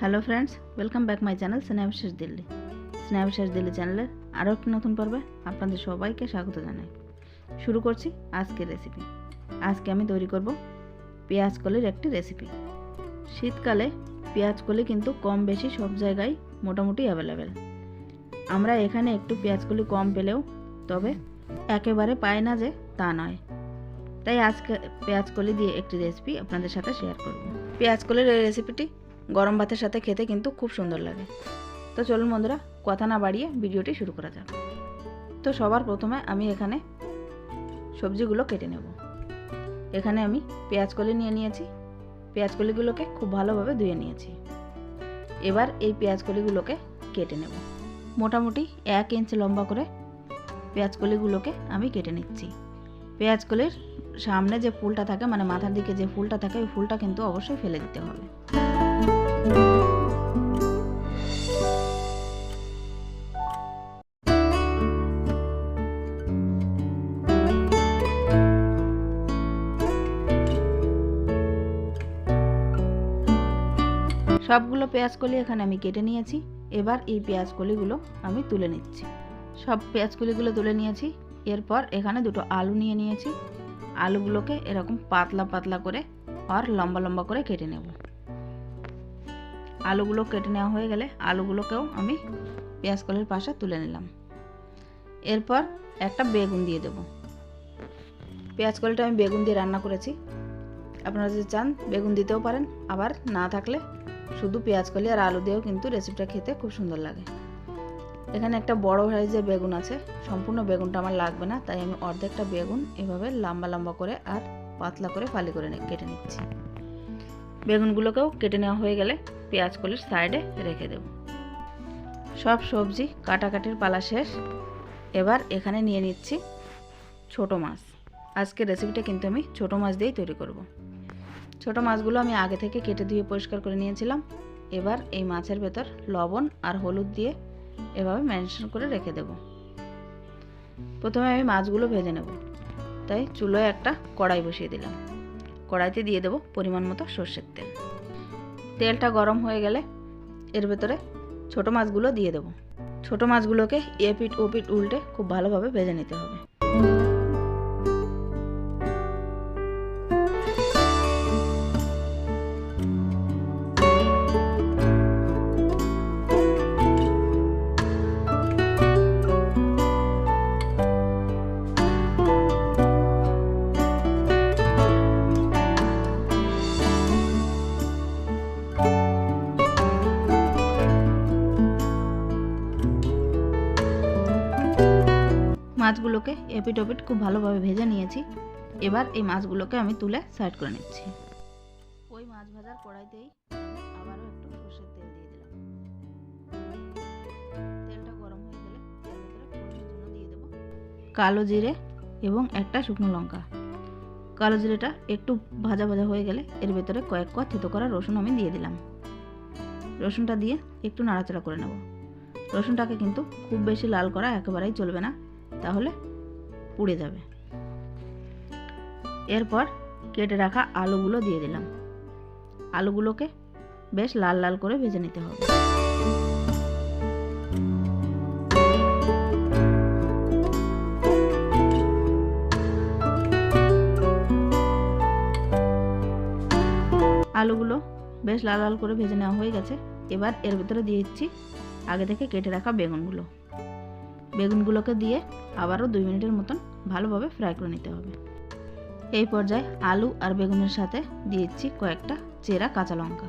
Hello friends welcome back my channel স্ন্যাপশেষ Delhi স্ন্যাপশেষ দিল্লি চ্যানেলের আরও একটি নতুন পর্বে আপনাদের সবাইকে স্বাগত জানাই। শুরু করছি আজকের রেসিপি আজকে আমি তৈরি করব পেঁয়াজ কলির একটি রেসিপি শীতকালে পেঁয়াজ কলি কিন্তু কম বেশি সব জায়গায় মোটামুটি অ্যাভেলেবেল আমরা এখানে একটু পেঁয়াজ কলি কম পেলেও তবে একেবারে পাই না যে তা নয়। তাই আজকে পেঁয়াজ কলি দিয়ে একটি রেসিপি আপনাদের সাথে শেয়ার করব। পেঁয়াজ কলির এই রেসিপিটি গরম ভাতের সাথে খেতে কিন্তু খুব সুন্দর লাগে। তো চলুন বন্ধুরা, কথা না বাড়িয়ে ভিডিওটি শুরু করা যাক। তো সবার প্রথমে আমি এখানে সবজিগুলো কেটে নেব। এখানে আমি পেঁয়াজ কলি নিয়ে নিয়েছি। পেঁয়াজ কলিগুলোকে খুব ভালোভাবে ধুয়ে নিয়েছি। এবার এই পেঁয়াজ কলিগুলোকে কেটে নেব। মোটামুটি এক ইঞ্চ লম্বা করে পেঁয়াজ কলিগুলোকে আমি কেটে নিচ্ছি। পেঁয়াজ কলির সামনে যে ফুলটা থাকে মানে মাথার দিকে যে ফুলটা থাকে, ওই ফুলটা কিন্তু অবশ্যই ফেলে দিতে হবে। সবগুলো পেঁয়াজ কলি এখানে আমি কেটে নিয়েছি। এবার এই পেঁয়াজ কলিগুলো আমি তুলে নিচ্ছি। সব পেঁয়াজ কলিগুলো তুলে নিয়েছি। এরপর এখানে দুটো আলু নিয়ে নিয়েছি। আলুগুলোকে এরকম পাতলা পাতলা করে আর লম্বা লম্বা করে কেটে নেব। আলুগুলো কেটে নেওয়া হয়ে গেলে আলুগুলোকেও আমি পেঁয়াজ কলির পাশে তুলে নিলাম। এরপর একটা বেগুন দিয়ে দেব। পেঁয়াজ কলিটা আমি বেগুন দিয়ে রান্না করেছি। আপনারা যদি চান বেগুন দিতেও পারেন, আবার না থাকলে শুধু পেঁয়াজ কলি আর আলু দিয়েও কিন্তু রেসিপিটা খেতে খুব সুন্দর লাগে। এখানে একটা বড় সাইজের বেগুন আছে। সম্পূর্ণ বেগুনটা আমার লাগবে না, তাই আমি অর্ধেকটা বেগুন এভাবে লম্বা লম্বা করে আর পাতলা করে ফালি করে কেটে নিচ্ছি। বেগুনগুলোকেও কেটে নেওয়া হয়ে গেলে পেঁয়াজ কলির সাইডে রেখে দেব। সব সবজি কাটাকাটির পালা শেষ। এবার এখানে নিয়ে নিচ্ছি ছোট মাছ। আজকে রেসিপিটা কিন্তু আমি ছোট মাছ দিয়েই তৈরি করব। ছোট মাছগুলো আমি আগে থেকে কেটে ধুয়ে পরিষ্কার করে নিয়েছিলাম। এবার এই মাছের ভেতর লবণ আর হলুদ দিয়ে এভাবে ম্যারিনেশন করে রেখে দেব। প্রথমে আমি মাছগুলো ভেজে নেব। তাই চুলোয় একটা কড়াই বসিয়ে দিলাম। কড়াইতে দিয়ে দেব পরিমাণ মতো সর্ষের তেল। তেলটা গরম হয়ে গেলে এর ভেতরে ছোট মাছগুলো দিয়ে দেব। ছোট মাছগুলোকে এপিট ওপিট উল্টে খুব ভালোভাবে ভেজে নিতে হবে। মাছগুলোকে এপিট ওপিট খুব ভালোভাবে ভেজে নিয়েছি। এবার এই মাছগুলোকে আমি তুলে সাইড করে নিচ্ছি। ওই মাছ ভাজার কড়াইতেই আবারও একটু সর্ষের তেল দিয়ে দিলাম। তেলটা গরম হয়ে গেলে দিয়ে দেবো কালো জিরে এবং একটা শুকনো লঙ্কা। কালো জিরেটা একটু ভাজা ভাজা হয়ে গেলে এর ভেতরে কয়েক কোয়া থেতো করা রসুন আমি দিয়ে দিলাম। রসুনটা দিয়ে একটু নাড়াচাড়া করে নেব। রসুনটাকে কিন্তু খুব বেশি লাল করা একেবারেই চলবে না। তাহলে পুড়ে যাবে। এরপর কেটে রাখা আলুগুলো দিয়ে দিলাম। আলুগুলোকে বেশ লাল লাল করে ভেজে নিতে হবে। আলুগুলো বেশ লাল লাল করে ভেজে নেওয়া হয়ে গেছে। এবার এর ভিতরে দিয়ে দিচ্ছি আগে থেকে কেটে রাখা বেগুনগুলো। বেগুনগুলোকে দিয়ে আবারও দুই মিনিটের মতন ভালোভাবে ফ্রাই করে নিতে হবে। এই পর্যায়ে আলু আর বেগুনের সাথে দিয়ে দিচ্ছি কয়েকটা চেরা কাঁচা লঙ্কা।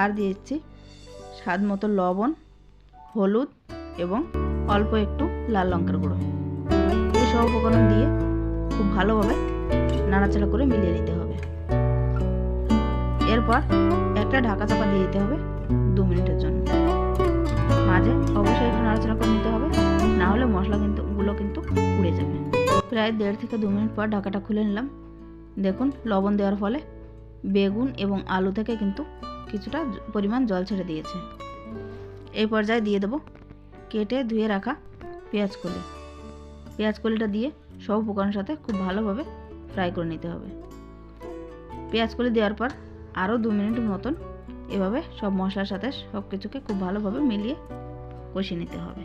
আর দিয়ে দিচ্ছি স্বাদ মতো লবণ, হলুদ এবং অল্প একটু লাল লঙ্কার গুঁড়ো। এই সব উপকরণ দিয়ে খুব ভালোভাবে নাড়াচাড়া করে মিলিয়ে নিতে হবে। এরপর একটা ঢাকা চাপা দিয়ে দিতে হবে দু মিনিটের জন্য। মাঝে অবশ্যই একটু নাড়াচাড়া করে নিতে হবে। না হলে মশলা কিন্তু গুলো কিন্তু পুড়ে যাবে। প্রায় দেড় থেকে দু মিনিট পর ঢাকাটা খুলে নিলাম। দেখুন, লবণ দেওয়ার ফলে বেগুন এবং আলু থেকে কিন্তু কিছুটা পরিমাণ জল ছেড়ে দিয়েছে। এই পর্যায়ে দিয়ে দেবো কেটে ধুয়ে রাখা পেঁয়াজ কলি পেঁয়াজ কলিটা দিয়ে সব উপকরণের সাথে খুব ভালোভাবে ফ্রাই করে নিতে হবে। পেঁয়াজ কলি দেওয়ার পর আরও দু মিনিট মতন এভাবে সব মশলার সাথে সব কিছুকে খুব ভালোভাবে মিলিয়ে কষিয়ে নিতে হবে।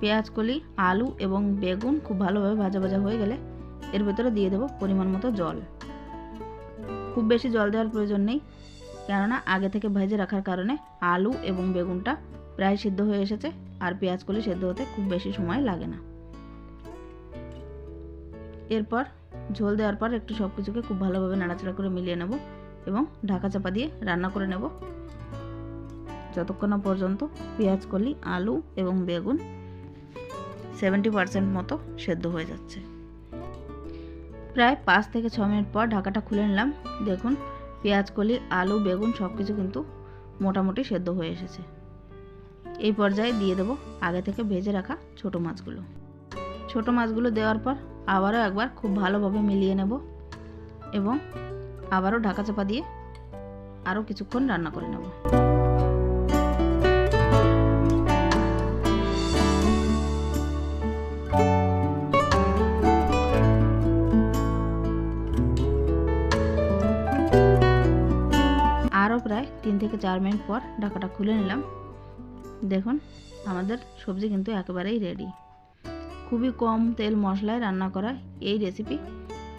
পেঁয়াজ কলি আলু এবং বেগুন খুব ভালোভাবে ভাজা ভাজা হয়ে গেলে এর ভেতরে দিয়ে দেবো পরিমাণ মতো জল। খুব বেশি জল দেওয়ার প্রয়োজন নেই, কেননা আগে থেকে ভেজে রাখার কারণে আলু এবং বেগুনটা প্রায় সিদ্ধ হয়ে এসেছে আর পেঁয়াজ কলি সেদ্ধ হতে খুব বেশি সময় লাগে না। এরপর ঝোল দেওয়ার পর একটু সব কিছুকে খুব ভালোভাবে নাড়াচাড়া করে মিলিয়ে নেব এবং ঢাকা চাপা দিয়ে রান্না করে নেব। যতক্ষণ না পর্যন্ত পেঁয়াজ, কলি, আলু এবং বেগুন সেভেন্টি পার্সেন্ট মতো সেদ্ধ হয়ে যাচ্ছে। প্রায় পাঁচ থেকে ছ মিনিট পর ঢাকাটা খুলে নিলাম। দেখুন, পেঁয়াজ, কলি, আলু, বেগুন সব কিছু কিন্তু মোটামুটি সেদ্ধ হয়ে এসেছে। এই পর্যায়ে দিয়ে দেবো আগে থেকে ভেজে রাখা ছোট মাছগুলো। ছোট মাছগুলো দেওয়ার পর আবারও একবার খুব ভালোভাবে মিলিয়ে নেব এবং আবারও ঢাকা চাপা দিয়ে আরও কিছুক্ষণ রান্না করে নেব। আরও প্রায় তিন থেকে চার মিনিট পর ঢাকাটা খুলে নিলাম। দেখুন, আমাদের সবজি কিন্তু একেবারেই রেডি খুবই কম তেল মশলায় রান্না করা এই রেসিপি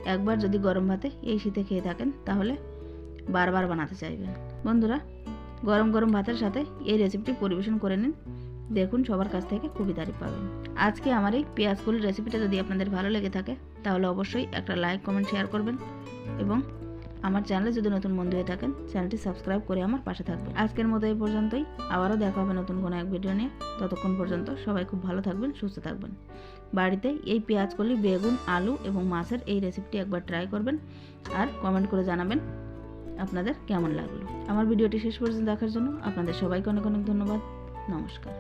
একবার যদি গরম ভাতে এই শীতে খেয়ে থাকেন, তাহলে বারবার বানাতে চাইবেন। বন্ধুরা, গরম গরম ভাতের সাথে এই রেসিপিটি পরিবেশন করে নিন। দেখুন, সবার কাছ থেকে খুবই তারিফ পাবেন। আজকে আমার এই পেঁয়াজ কলির রেসিপিটা যদি আপনাদের ভালো লেগে থাকে, তাহলে অবশ্যই একটা লাইক কমেন্ট শেয়ার করবেন এবং আমার চ্যানেলে যদি নতুন বন্ধু হয়ে থাকেন, চ্যানেলটি সাবস্ক্রাইব করে আমার পাশে থাকবেন। আজকের মতো এই পর্যন্তই। আবারও দেখা হবে নতুন কোনো এক ভিডিও নিয়ে। ততক্ষণ পর্যন্ত সবাই খুব ভালো থাকবেন, সুস্থ থাকবেন। বাড়িতে এই পেঁয়াজ কলি, বেগুন, আলু এবং মাছের এই রেসিপিটি একবার ট্রাই করবেন আর কমেন্ট করে জানাবেন আপনাদের কেমন লাগল। আমার ভিডিওটি শেষ পর্যন্ত দেখার জন্য আপনাদের সবাইকে অনেক অনেক ধন্যবাদ। নমস্কার।